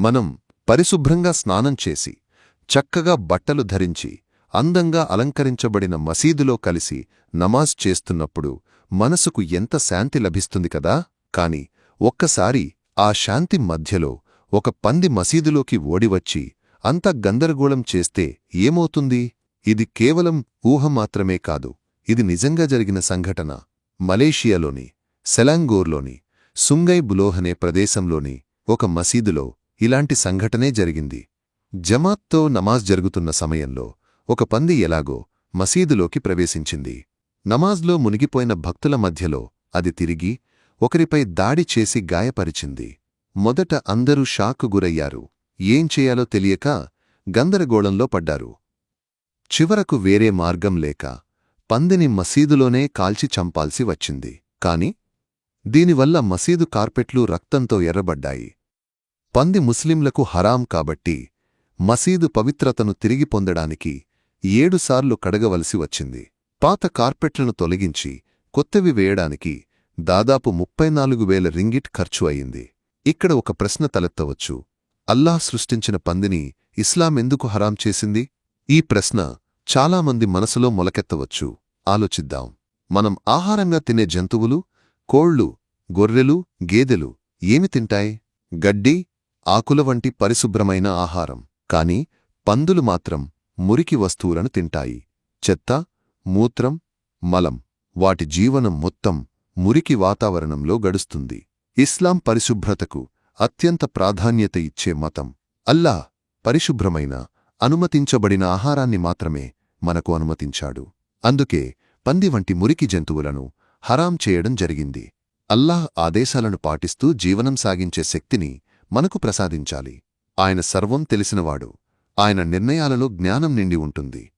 మనం పరిశుభ్రంగా స్నానం చేసి చక్కగా బట్టలు ధరించి అందంగా అలంకరించబడిన మసీదులో కలిసి నమాజ్ చేస్తున్నప్పుడు మనసుకు ఎంత శాంతి లభిస్తుంది కదా? కాని ఒక్కసారి ఆ శాంతి మధ్యలో ఒక పంది మసీదులోకి ఓడివచ్చి అంత గందరగోళం చేస్తే ఏమవుతుంది? ఇది కేవలం ఊహ మాత్రమే కాదు ఇది నిజంగా జరిగిన సంఘటన. మలేషియాలోని సెలాంగోర్లోని సుంగై బులోహనే ప్రదేశంలోని ఒక మసీదులో ఇలాంటి సంఘటనే జరిగింది. జమాత్తో నమాజ్ జరుగుతున్న సమయంలో ఒక పంది ఎలాగో మసీదులోకి ప్రవేశించింది. నమాజ్లో మునిగిపోయిన భక్తుల మధ్యలో అది తిరిగి ఒకరిపై దాడి చేసి గాయపరిచింది. మొదట అందరూ షాక్కు గురయ్యారు. ఏం చేయాలో తెలియక గందరగోళంలో పడ్డారు. చివరకు వేరే మార్గం లేక పందిని మసీదులోనే కాల్చి చంపాల్సి వచ్చింది. కాని దీనివల్ల మసీదు కార్పెట్లు రక్తంతో ఎర్రబడ్డాయి. పంది ముస్లింలకు హరాం కాబట్టి మసీదు పవిత్రతను తిరిగి పొందడానికి ఏడుసార్లు కడగవలసి వచ్చింది. పాత కార్పెట్లను తొలగించి కొత్తవి వేయడానికి దాదాపు ముప్పై నాలుగు వేల రింగిట్ ఖర్చు అయింది ఇక్కడ ఒక ప్రశ్న తలెత్తవచ్చు. అల్లాహ్ సృష్టించిన పందిని ఇస్లాం ఎందుకు హరాం చేసింది? ఈ ప్రశ్న చాలామంది మనసులో మొలకెత్తవచ్చు. ఆలోచిద్దాం. మనం ఆహారంగా తినే జంతువులు కోళ్ళు గొర్రెలు గేదెలు ఏమి తింటాయి? గడ్డి ఆకుల వంటి పరిశుభ్రమైన ఆహారం కాని పందులు మాత్రం మురికి వస్తువులను తింటాయి. చెత్త మూత్రం మలం వాటి జీవనం మొత్తం మురికి వాతావరణంలో గడుస్తుంది. ఇస్లాం పరిశుభ్రతకు అత్యంత ప్రాధాన్యత ఇచ్చే మతం. అల్లా పరిశుభ్రమైన అనుమతించబడిన ఆహారాన్ని మాత్రమే మనకు అనుమతించాడు. అందుకే పంది వంటి మురికి జంతువులను హరాం చేయడం జరిగింది. అల్లాహ్ ఆదేశాలను పాటిస్తూ జీవనం సాగించే శక్తిని మనకు ప్రసాదించాలి. ఆయన సర్వం తెలిసినవాడు. ఆయన నిర్ణయాలలో జ్ఞానం నిండి ఉంటుంది.